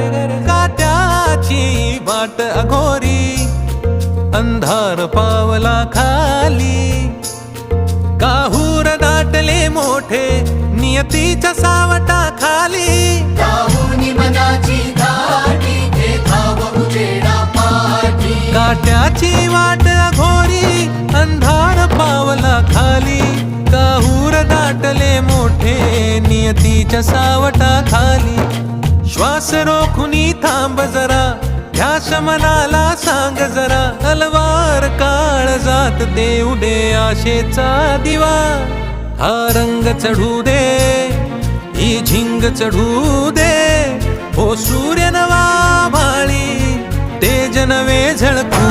काट्याची वाट अघोरी अंधार पावला खाली. काहूर दाटले मोठे नियतीच्या सावटा खाली. काट्याची वाट अघोरी अंधार पावला खाली. काहूर दाटले मोठे नियतीच्या सावटा श्वास रोखुनी थांब जरा ध्यास मनाला सांग जरा हलवार काळ जात देऊ दे आशेचा दिवा हा रंग चढू दे ही झिंग चढू दे हो सूर्य नवा माळी ते जनवे झळकू